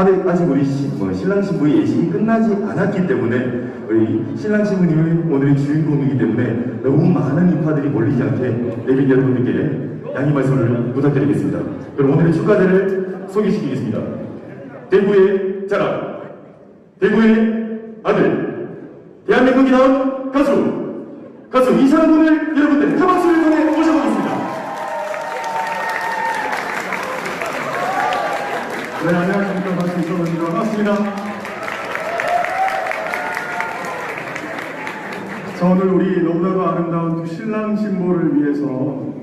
아직, 우리 시- 뭐 신랑 신부의 예식이 끝나지 않았기 때문에 우리 신랑 신부님이 오늘의 주인공이기 때문에 너무 많은 인파들이 몰리지 않게 내빈 여러분들께 양해 말씀을 부탁드리겠습니다. 그럼 오늘의 축가대를 소개시키겠습니다. 대구의 자랑, 대구의 아들, 대한민국이 나온 가수, 가수 이상한 분을 여러분들 큰 박수를 통해 모셔보겠습니다. 네, 안녕하십니까. 박수 있어보니다 반갑습니다. 자, 오늘 우리 너무나도 아름다운 두 신랑 신부를 위해서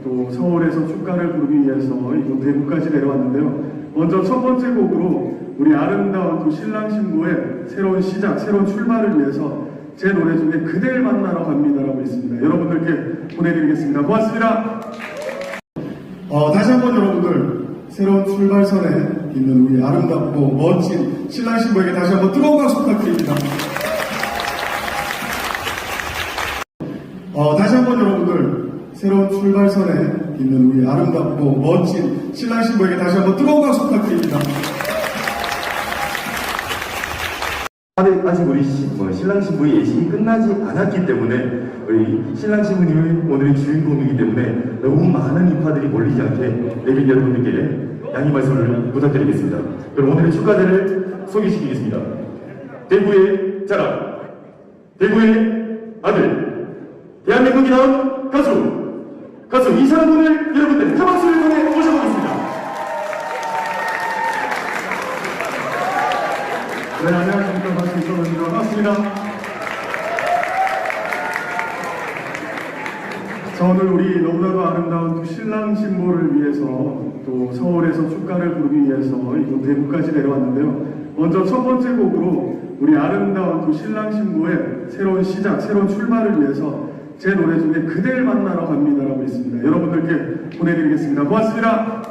또 서울에서 축가를 부르기 위해서 이곳 대구까지 내려왔는데요. 먼저 첫 번째 곡으로 우리 아름다운 두 신랑 신부의 새로운 시작, 새로운 출발을 위해서 제 노래 중에 그댈 만나러 갑니다라고 있습니다. 여러분들께 보내드리겠습니다. 고맙습니다. 어, 다시 한번 여러분들 새로운 출발선에 있는 우리 아름답고 멋진 신랑 신부에게 다시 한번 뜨거운 박수 부탁드립니다. 어, 다시 한번 여러분들 새로운 출발선에 있는 우리 아름답고 멋진 신랑 신부에게 다시 한번 뜨거운 박수 부탁드립니다. 아직, 우리 시- 뭐 신랑 신부의 예식이 끝나지 않았기 때문에 우리 신랑 신부님이 오늘의 주인공이기 때문에 너무 많은 인파들이 몰리지 않게 내빈 여러분들께 양해 말씀을 부탁드리겠습니다. 그럼 오늘의 축가대를 소개시키겠습니다. 대구의 자랑, 대구의 아들, 대한민국이 나온 가수, 가수 이상한 분을 여러분들 큰 박수를 모셔보겠 네, 안녕하십니까. 박수 있어보니다 반갑습니다. 자, 오늘 우리 너무나도 아름다운 두 신랑 신부를 위해서 또 서울에서 축가를 부르기 위해서 이곳 대구까지 내려왔는데요. 먼저 첫 번째 곡으로 우리 아름다운 두 신랑 신부의 새로운 시작, 새로운 출발을 위해서 제 노래 중에 그댈 만나러 갑니다라고 있습니다. 여러분들께 보내드리겠습니다. 고맙습니다.